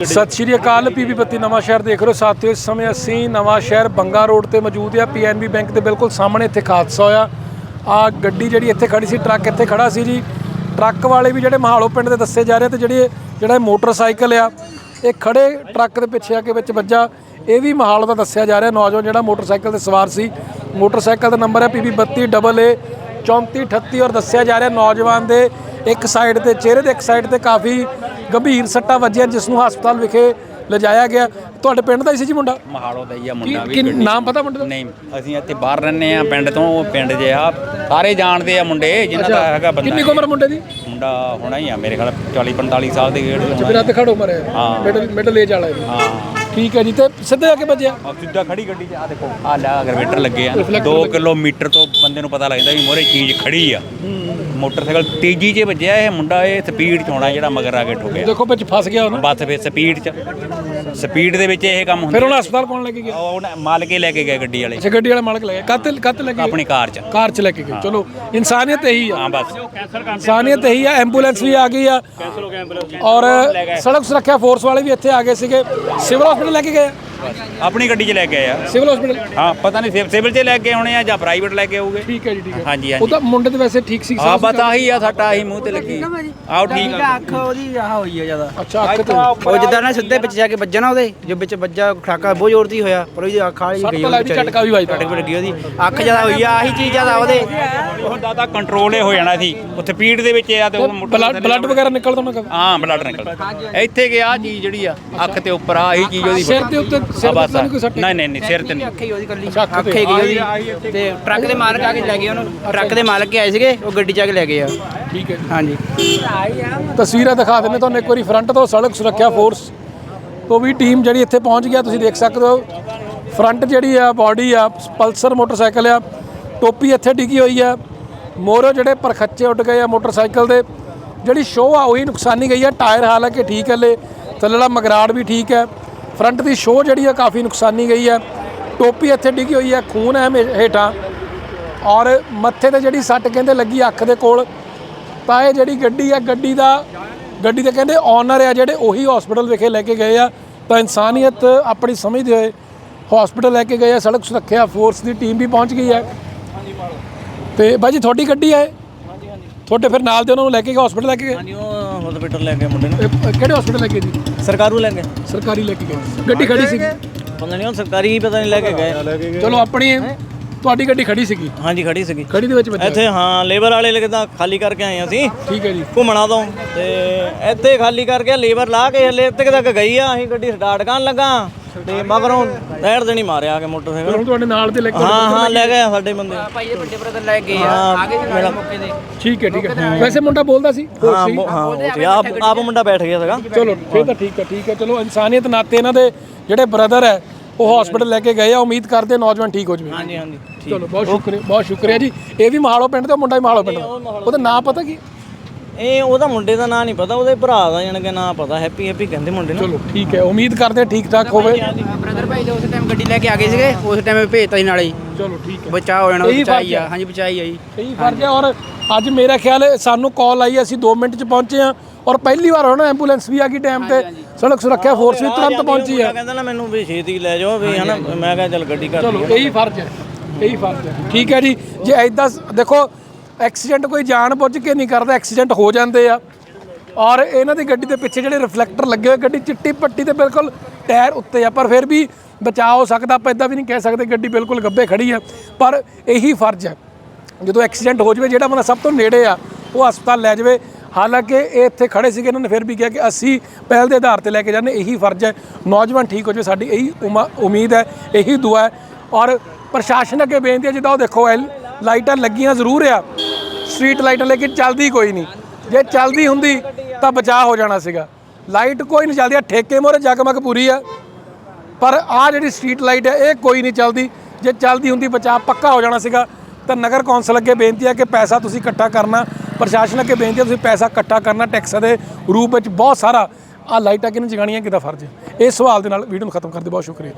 ਸਤਿ ਸ਼੍ਰੀ ਅਕਾਲ ਪੀਪੀ ਬੱਤੀ ਨਵਾਂ ਸ਼ਹਿਰ ਦੇਖ ਰਹੇ ਹੋ। ਸਾਥੀਓ, ਇਸ ਸਮੇਂ ਅਸੀਂ ਨਵਾਂ ਸ਼ਹਿਰ ਬੰਗਾ ਰੋਡ ਤੇ ਮੌਜੂਦ ਆ ਪੀਐਨਬੀ ਬੈਂਕ ਦੇ ਬਿਲਕੁਲ ਸਾਹਮਣੇ ਇੱਥੇ ਹਾਦਸਾ ਹੋਇਆ। ਆ ਗੱਡੀ ਜਿਹੜੀ ਇੱਥੇ ਖੜੀ ਸੀ, ਟਰੱਕ ਇੱਥੇ ਖੜਾ ਸੀ ਜੀ। ਟਰੱਕ ਵਾਲੇ ਵੀ ਜਿਹੜੇ ਮਹਾਲੋ ਪਿੰਡ ਦੇ ਦੱਸੇ ਜਾ ਰਹੇ ਤੇ ਜਿਹੜੀ, ਜਿਹੜਾ ਮੋਟਰਸਾਈਕਲ ਆ, ਇਹ ਖੜੇ ਟਰੱਕ ਦੇ ਪਿੱਛੇ ਆ ਕੇ ਵਿੱਚ ਵੱਜਾ। ਇਹ ਵੀ ਮਹਾਲ ਦਾ ਦੱਸਿਆ ਜਾ ਰਿਹਾ। ਨੌਜਵਾਨ ਜਿਹੜਾ ਮੋਟਰਸਾਈਕਲ ਤੇ ਸਵਾਰ ਸੀ, ਮੋਟਰਸਾਈਕਲ ਦਾ ਨੰਬਰ ਹੈ ਪੀਪੀ 32 ਏ 3438 ਔਰ ਦੱਸਿਆ ਜਾ ਰਿਹਾ ਨੌਜਵਾਨ ਦੇ ਇੱਕ ਸਾਈਡ ਤੇ ਚਿਹਰੇ ਦੇ ਇੱਕ ਸਾਈਡ ਤੇ ਕਾਫੀ ਗੰਭੀਰ ਸੱਟਾਂ ਵੱਜੀਆਂ ਜਿਸ ਨੂੰ ਹਸਪਤਾਲ ਵਿਖੇ ਲਿਜਾਇਆ ਗਿਆ। ਤੁਹਾਡੇ ਪਿੰਡ ਦਾ ਹੀ ਸੀ ਜੀ ਮੁੰਡਾ? ਮਹਾੜੋ ਦਾ ਹੀ ਆ ਕੀ ਮੁੰਡਾ ਵੀ ਕੀ ਨਾਮ ਪਤਾ ਮੁੰਡੇ ਦਾ? ਨਹੀਂ ਅਸੀਂ ਇੱਥੇ ਬਾਹਰ ਰਹਿੰਦੇ ਆ ਪਿੰਡ ਤੋਂ ਉਹ ਪਿੰਡ ਜੇ ਆ। ਸਾਰੇ ਜਾਣਦੇ ਆ ਮੁੰਡੇ ਜਿਨ੍ਹਾਂ ਦਾ ਹੈਗਾ ਬੰਦਾ ਕਿੰਨੀ ਕੁ ਉਮਰ ਮੁੰਡੇ ਦੀ? ਮੁੰਡਾ ਹੋਣਾ ਹੀ ਆ ਮੇਰੇ ਖਿਆਲ 40 45 ਸਾਲ ਦੇ ਗੇੜ ਹੋਣਾ ਮੇਰਾ ਤੇ ਖੜ ਉਮਰ ਹੈ। ਹਾਂ। ਮਿਡਲ ਮਿਡਲ ਏਜ ਵਾਲਾ ਹੈ। ਹਾਂ। ਠੀਕ ਹੈ ਜੀ ਤੇ ਸਿੱਧੇ ਆ ਕੇ ਵੱਜਿਆ ਆ। ਸਿੱਧਾ ਖੜੀ ਗੱਡੀ 'ਚ ਆ ਦੇਖੋ। ਆ ਲੈ ਅਗਰਵੇਟਰ ਲੱਗੇ ਆ Reflector 2 ਲੱਗੇ। ਕਿਲੋਮੀਟਰ ਤੋਂ ਬੰਦੇ ਨੂੰ ਪਤਾ ਲੱਗਦਾ ਵੀ ਮੋਰੇ ਚੀਜ਼ ਖੜੀ ਆ। ਮੋਟਰਸਾਈਕਲ ਤੇਜ਼ੀ 'ਚ ਵੱਜਿਆ ਇਹ ਮੁੰਡਾ ਇਹ ਸਪੀਡ 'ਚ ਹੋਣਾ ਜਿਹੜਾ ਮਗਰ ਆ ਕੇ ਠੋਕਿਆ। ਦੇਖੋ ਵਿੱਚ ਫਸ ਗਿਆ ਉਹ ਬਸ ਫਿਰ ਸਪੀਡ 'ਚ। ਸਪੀਡ ਦੇ ਵਿੱਚ ਇਹ ਕੰਮ ਫਿਰ ਹੁੰਦਾ। ਹੁਣ ਹਸਪਤਾਲ ਕੌਣ ਲੈ ਕੇ ਗਿਆ? ਉਹ ਮਾਲ ਕੇ ਲੈ ਕੇ ਗਏ ਗੱਡੀ ਵਾਲੇ। ਅੱਛਾ ਗੱਡੀ ਵਾਲਾ ਮਾਲਕ ਲੈ ਗਿਆ ਕੱਤ ਕੱਤ ਲੈ ਕੇ ਆਪਣੀ ਕਾਰ 'ਚ। ਗਿਆ? ਕਾਰ ਚ ਲੈ ਕੇ ਗਏ। ਚਲੋ ਇਨਸਾਨੀਅਤ ਇਹੀ ਆ। ਹਾਂ ਬਸ। ਇਨਸਾਨੀਅਤ ਇਹੀ ਆ ਐਂਬੂਲੈਂਸ ਵੀ ਆ ਗਈ ਆ। ਔਰ ਸੜਕ ਸੁਰੱਖਿਆ ਫੋਰਸ ਵਾਲੇ ਵੀ ਇੱਥੇ ਆ ਗਏ ਸੀਗੇ। ਸਿਵਲ ਹਸਪੀਟਲ ਲੈ ਕੇ ਗਏ। ਆਪਣੀ ਗੱਡੀ 'ਚ ਲੈ ਕੇ ਆਏ ਆ। Civil hospital? ਹਾਂ ਪਤਾ ਨਹੀਂ ਸਿਵਲ 'ਚ ਲੈ ਕੇ ਆਉਣੇ ਆ ਜਾਂ ਪ੍ਰਾਈਵੇਟ ਲੈ ਕੇ ਆਉਗੇ? ਠੀਕ ਹੈ ਜੀ ਠੀਕ ਹੈ। ਹਾਂਜੀ ਉਹ ਹਾਂਜੀ। ਤਾਂ ਮੁੰਡੇ ਤੇ ਵੈਸੇ ਠੀਕ ਸੀ ਹਾਂ ਬਸ ਆਹੀ ਆ ਸਾਡਾ ਆਹੀ ਮੂੰਹ ਤੇ ਲੱਗੀ। ਆਓ ਠੀਕ ਆ। ਅੱਖ ਉਹਦੀ ਆਹ ਹੋਈ ਆ ਜ਼ਿਆਦਾ। ਅੱਛਾ ਅੱਖ ਤੇ ਉਹ ਜਿੱਦਾਂ ਨਾ ਸਿੱਧੇ ਵਿੱਚ ਜਾ ਕੇ ਵੱਜਾ ਨਾ ਉਹਦੇ ਜੋ ਵਿੱਚ ਵੱਜਾ ਖੜਾਕਾ ਬਹੁਤ ਜ਼ੋਰ ਦੀ ਹੋਇਆ ਪਰ ਉਹਦੀ ਅੱਖ ਸੱਟ ਗਈ ਲੱਗਦੀ ਝਟਕਾ ਵੀ ਵੱਜਦਾ। ਝਟਕ ਲੱਗੀ ਉਹਦੀ ਅੱਖ ਜ਼ਿਆਦਾ ਹੋਈ ਆ ਆਹੀ ਚੀਜ਼ ਜ਼ਿਆਦਾ ਉਹਦੇ। ਉਹ ਦਾਦਾ ਕੰਟਰੋਲ ਹੀ ਹੋ ਜਾਣਾ ਸੀ। ਉਹ ਸਪੀਡ ਦੇ ਵਿੱਚ ਆ ਤੇ ਉਹ ਬਲੱਡ ਵਗੈਰਾ ਨਿਕਲਦਾ ਉਹਨਾਂ ਦਾ? ਹਾਂ ਬਲੱਡ ਨਿਕਲਦਾ। ਇੱਥੇ ਗਿਆ ਚੀਜ਼ ਜਿਹੜੀ ਆ ਅੱਖ ਤੇ ਉੱਪਰ ਆ ਇਹੀ ਚੀਜ਼ ਉਹਦੀ ਸਿਰ ਦੇ ਉੱਤੇ ਆ ਸਿਰ ਬਸ ਤੇ ਨਹੀਂ ਕੋਈ ਸੱਟ ਨਹੀਂ ਨਹੀਂ ਨਹੀਂ ਸਿਰ ਤੇ ਨਹੀਂ। ਅੱਖ ਹੀ ਉਹਦੀ ਕੱਲੀ। ਅੱਛਾ, ਅੱਖ ਅੱਖ ਤੇ। ਹੀ ਗਈ ਉਹਦੀ। ਤੇ ਟਰੱਕ ਦੇ ਮਾਲਕ ਆ ਕੇ ਲੈ ਗਏ ਉਹਨੂੰ। ਟਰੱਕ ਦੇ ਮਾਲਕ ਆਏ ਸੀਗੇ ਉਹ ਗੱਡੀ ਚ ਆ ਕੇ ਲੈ ਗਏ ਆ। ਠੀਕ ਹੈ ਜੀ। ਹਾਂਜੀ। ਤਸਵੀਰਾਂ ਦਿਖਾ ਦਿੰਦੇ ਤੁਹਾਨੂੰ ਇੱਕ ਵਾਰੀ ਫਰੰਟ ਤੋਂ ਸੜਕ ਸੁਰੱਖਿਆ ਫੋਰਸ ਤੋਂ ਵੀ ਟੀਮ ਜਿਹੜੀ ਇੱਥੇ ਪਹੁੰਚ ਗਿਆ ਤੁਸੀਂ ਦੇਖ ਸਕਦੇ ਹੋ। ਫਰੰਟ ਜਿਹੜੀ ਆ ਬਾਡੀ ਆ ਪਲਸਰ ਮੋਟਰਸਾਈਕਲ ਆ ਟੋਪੀ ਇੱਥੇ ਡਿੱਗੀ ਹੋਈ ਆ। ਮੋਰੋ ਜਿਹੜੇ ਪਰਖੱਚੇ ਉੱਡ ਗਏ ਆ ਮੋਟਰਸਾਈਕਲ ਦੇ। ਜਿਹੜੀ ਸ਼ੋਅ ਆ ਉਹੀ ਨੁਕਸਾਨੀ ਗਈ ਆ। ਟਾਇਰ ਹਾਲਾਂਕਿ ਠੀਕ ਹੈ ਲੈ ਥੱਲੇਲਾ ਮਗਰਾੜ ਵੀ ਠੀਕ ਹੈ ਫਰੰਟ ਦੀ ਸ਼ੋਅ ਜਿਹੜੀ ਆ ਕਾਫੀ ਨੁਕਸਾਨੀ ਗਈ ਹੈ ਟੋਪੀ ਇੱਥੇ ਡਿੱਗੀ ਹੋਈ ਹੈ ਖੂਨ ਹੈ ਮੇ- ਹੇਠਾਂ। ਔਰ ਮੱਥੇ ਤੇ ਜਿਹੜੀ ਸੱਟ ਕਹਿੰਦੇ ਲੱਗੀ ਅੱਖ ਦੇ ਕੋਲ, ਤਾਂ ਇਹ ਜਿਹੜੀ ਗੱਡੀ ਆ, ਗੱਡੀ ਦਾ ਗੱਡੀ ਦੇ ਕਹਿੰਦੇ ਓਨਰ ਆ ਜਿਹੜੇ ਉਹੀ ਹਸਪੀਟਲ ਵਿਖੇ ਲੈ ਕੇ ਗਏ ਆ। ਤਾਂ ਇਨਸਾਨੀਅਤ ਆਪਣੀ ਸਮਝਦੇ ਹੋਏ ਹਸਪੀਟਲ ਲੈ ਕੇ ਗਏ ਆ, ਸੜਕ ਸੁਰੱਖਿਆ ਫੋਰਸ ਦੀ ਟੀਮ ਵੀ ਪਹੁੰਚ ਗਈ ਹੈ ਤੇ ਬਾਈ ਜੀ, ਤੁਹਾਡੀ ਗੱਡੀ ਹੈ ਤੁਹਾਡੇ ਫਿਰ ਨਾਲ ਦੇ ਉਹਨਾਂ ਨੂੰ ਲੈ ਕੇ ਗਏ ਹਸਪੀਟਲ ਲੈ ਕੇ ਗਏ? ਹਾਂਜੀ ਉਹ ਹਸਪੀਟਲ ਲੈ ਗਏ ਮੁੰਡੇ ਨੂੰ। ਇਹ ਕਿਹੜੇ ਹਸਪੀਟਲ ਲੈ ਕੇ ਜੀ? ਸਰਕਾਰੂ ਲੈ ਗਏ ਸਰਕਾਰੀ ਲੈ ਕੇ ਗਏ। ਗੱਡੀ ਖੜੀ ਸੀਗੀ? ਪਤਾ ਨਹੀਂ ਉਹ ਸਰਕਾਰੀ ਹੀ ਪਤਾ ਨਹੀਂ ਲੈ ਕੇ ਗਏ। ਚਲੋ ਆਪਣੀ ਤੁਹਾਡੀ ਗੱਡੀ ਖੜੀ ਸੀਗੀ? ਹਾਂਜੀ ਖੜੀ ਸੀਗੀ। ਖੜੀ ਦੇ ਵਿੱਚ ਵੱਜਿਆ ਇੱਥੇ ਹਾਂ ਲੇਬਰ ਵਾਲੇ ਲੱਗਦਾ ਖਾਲੀ ਕਰਕੇ ਆਏ ਅਸੀਂ। ਠੀਕ ਹੈ ਜੀ। ਘੁੰਮਣਾ ਤੋਂ। ਤੇ ਇੱਥੇ ਖਾਲੀ ਕਰਕੇ ਲੇਬਰ ਲਾ ਕੇ ਹਲੇ ਇੱਥੇ ਤੱਕ ਗਈ ਆ। ਅਸੀਂ ਗੱਡੀ ਸਟਾਰਟ ਕਰਨ ਲੱਗਾ। ਤੇ ਮਗਰੋਂ ਡੈਡ ਦੇਣੀ ਮਾਰਿਆ ਆ ਕੇ ਮੋਟਰਸਾਈਕਲ। ਹੁਣ ਤੁਹਾਡੇ ਨਾਲ ਦੇ ਲੈ ਕੇ ਹਾਂ ਹਾਂ ਲੈ ਗਏ ਆ ਸਾਡੇ ਬੰਦੇ। ਭਾਈ ਦੇ ਵੱਡੇ ਬ੍ਰਦਰ ਲੈ ਗਏ ਆ। ਹਾਂ, ਆ ਗਏ ਸੀ ਮੇਰਾ- ਮੌਕੇ ਤੇ। ਠੀਕ ਹੈ ਠੀਕ ਹੈ। ਵੈਸੇ ਮੁੰਡਾ ਬੋਲਦਾ ਸੀ? ਹਾਂ? ਮੋ- ਹਾਂ ਉਹ ਸੀ। ਆਪ ਆਪ ਮੁੰਡਾ ਬੈਠ ਗਿਆ ਸੀਗਾ। ਚਲੋ ਫਿਰ ਤਾਂ ਠੀਕ ਹੈ ਠੀਕ ਹੈ। ਚਲੋ ਇਨਸਾਨੀਅਤ ਨਾਤੇ ਇਹਨਾਂ ਦੇ ਜਿਹੜੇ ਬ੍ਰਦਰ ਹੈ ਉਹ ਹਸਪੀਟਲ ਲੈ ਕੇ ਗਏ ਆ ਉਮੀਦ ਕਰਦੇ ਨੌਜਵਾਨ ਠੀਕ ਹੋ ਜਾਵੇ। ਹਾਂਜੀ ਹਾਂਜੀ ਠੀਕ। ਚਲੋ ਬਹੁਤ ਸ਼ੁਕਰੀਆ ਬਹੁਤ ਸ਼ੁਕਰੀਆ ਜੀ। ਇਹ ਵੀ ਮਹਾਲੋ ਪਿੰਡ ਦਾ ਮੁੰਡਾ ਹੀ ਮਹਾਲੋ ਪਿੰਡ ਦਾ? ਉਹਦਾ ਨਾਂ ਪਤਾ ਕੀ? ਇਹ ਉਹਦਾ ਮੁੰਡੇ ਦਾ ਨਾਂ ਨਹੀਂ ਪਤਾ ਉਹਦੇ ਭਰਾ ਦਾ ਜਾਣ ਕੇ ਨਾਂ ਪਤਾ ਹੈਪੀ ਹੈਪੀ ਕਹਿੰਦੇ ਮੁੰਡੇ ਨੂੰ। ਚਲੋ ਠੀਕ ਹੈ ਉਮੀਦ ਕਰਦੇ ਠੀਕ ਠਾਕ ਹੋਵੇ। ਬ੍ਰਦਰ ਭਾਈ ਦੇ ਉਸ ਟਾਈਮ ਗੱਡੀ ਲੈ ਕੇ ਆ ਗਏ ਸੀਗੇ ਉਸ ਟਾਈਮ ਭੇਜਤਾ ਸੀ ਨਾਲੇ ਹੀ। ਚਲੋ ਠੀਕ ਹੈ। ਬਚਾਅ ਹੋ ਜਾਣਾ ਬਚਾਈ ਆ। ਹਾਂਜੀ ਬਚਾਈ ਆ ਜੀ। ਸਹੀ ਫਰਜ਼ ਹੈ ਔਰ ਅੱਜ ਮੇਰਾ ਖਿਆਲ ਹੈ ਸਾਨੂੰ ਕਾਲ ਆਈ ਅਸੀਂ 2 ਮਿੰਟ ਚ ਪਹੁੰਚੇ ਆ ਔਰ ਪਹਿਲੀ ਵਾਰ ਹੋਣਾ ਐਂਬੂਲੈਂਸ ਵੀ ਆ ਗਈ ਟਾਈਮ ਤੇ। ਸੜਕ ਸੁਰੱਖਿਆ ਫੋਰਸ ਵੀ ਤੁਰੰਤ ਪਹੁੰਚੀ ਹੈ ਕਹਿੰਦਾ ਨਾ ਮੈਨੂੰ ਵੀ ਛੇਤੀ ਲੈ ਜਾਓ ਵੀ ਹਨਾ ਮੈਂ ਕਿਹਾ ਚੱਲ ਗੱਡੀ ਕਰ ਚਲੋ ਇਹੀ ਫਰਜ਼ ਹੈ ਇਹੀ ਫਰਜ਼ ਹੈ। ਠੀਕ ਹੈ ਜੀ ਜੇ ਐਦਾਂ ਦੇਖੋ ਐਕਸੀਡੈਂਟ ਕੋਈ ਜਾਣ ਬੁੱਝ ਕੇ ਨਹੀਂ ਕਰਦਾ ਐਕਸੀਡੈਂਟ ਹੋ ਜਾਂਦੇ ਆ। ਔਰ ਇਹਨਾਂ ਦੀ ਗੱਡੀ ਦੇ ਪਿੱਛੇ ਜਿਹੜੇ ਰਿਫਲੈਕਟਰ ਲੱਗੇ ਹੋਏ ਗੱਡੀ ਚਿੱਟੀ ਪੱਟੀ ਤੇ ਬਿਲਕੁਲ ਟਾਇਰ ਉੱਤੇ ਆ ਪਰ ਫਿਰ ਵੀ ਬਚਾਅ ਹੋ ਸਕਦਾ ਆਪਾਂ ਇਦਾਂ ਵੀ ਨਹੀਂ ਕਹਿ ਸਕਦੇ ਗੱਡੀ ਬਿਲਕੁਲ ਗੱਬੇ ਖੜੀ ਆ। ਪਰ ਇਹੀ ਫਰਜ਼ ਹੈ ਜਦੋਂ ਐਕਸੀਡੈਂਟ ਹੋ ਜਾਵੇ ਜਿਹੜਾ ਬੰਦਾ ਸਭ ਤੋਂ ਨੇੜੇ ਆ ਉਹ ਹਸਪਤਾਲ ਲੈ ਜਾਵੇ। ਹਾਲਾਂਕਿ ਇਹ ਇੱਥੇ ਖੜੇ ਸੀਗੇ, ਇਹਨਾਂ ਨੇ ਫਿਰ ਵੀ ਕਿਹਾ ਕਿ ਅਸੀਂ ਪਹਿਲ ਦੇ ਆਧਾਰ ਤੇ ਲੈ ਕੇ ਜਾਂਦੇ, ਇਹੀ ਫਰਜ਼ ਹੈ। ਨੌਜਵਾਨ ਠੀਕ ਹੋ ਜਾਵੇ, ਸਾਡੀ ਇਹੀ ਉਮਾ- ਉਮੀਦ ਹੈ, ਇਹੀ ਦੁਆ ਹੈ। ਔਰ ਪ੍ਰਸ਼ਾਸਨ ਅੱਗੇ ਬੇਨਤੀ ਹੈ, ਜਿੱਦਾਂ ਉਹ ਦੇਖੋ, ਇਹ ਲਾਈਟਾਂ ਲੱਗੀਆਂ ਜ਼ਰੂਰ ਆ। ਸਟਰੀਟ ਲਾਈਟਾਂ ਲੇਕਿਨ ਚੱਲਦੀ ਕੋਈ ਨਹੀਂ। ਜੇ ਚੱਲਦੀ ਹੁੰਦੀ, ਤਾਂ ਬਚਾਅ ਹੋ ਜਾਣਾ ਸੀਗਾ। ਲਾਈਟ ਕੋਈ ਨਹੀਂ ਚੱਲਦੀ ਆ ਠੇਕੇ ਮੋਰੇ ਜਗਮਗ ਪੂਰੀ ਆ। ਪਰ ਆ ਜਿਹੜੀ ਸਟਰੀਟ ਲਾਈਟ ਹੈ, ਇਹ ਕੋਈ ਨਹੀਂ ਚੱਲਦੀ। ਜੇ ਚੱਲਦੀ ਹੁੰਦੀ, ਬਚਾਅ ਪੱਕਾ ਹੋ ਜਾਣਾ ਸੀਗਾ। ਤਾਂ ਨਗਰ ਕੌਂਸਲ ਅੱਗੇ ਬੇਨਤੀ ਹੈ ਕਿ ਪੈਸਾ ਤੁਸੀਂ ਇਕੱਠਾ ਕਰਨਾ। ਪ੍ਰਸ਼ਾਸਨ ਅੱਗੇ ਬੇਨਤੀ ਹੈ, ਤੁਸੀਂ ਪੈਸਾ ਇਕੱਠਾ ਕਰਨਾ ਟੈਕਸਾਂ ਦੇ ਰੂਪ ਵਿੱਚ ਬਹੁਤ ਸਾਰਾ ਆ ਲਾਈਟਾਂ ਕਿਹਨੂੰ ਜਗਾਣੀਆਂ ਕਿਹਦਾ ਫਰਜ਼ ਹੈ? ਇਸ ਸਵਾਲ ਦੇ ਨਾਲ ਵੀਡੀਓ ਨੂੰ ਖਤਮ ਕਰਦੇ, ਬਹੁਤ ਸ਼ੁਕਰੀਆ।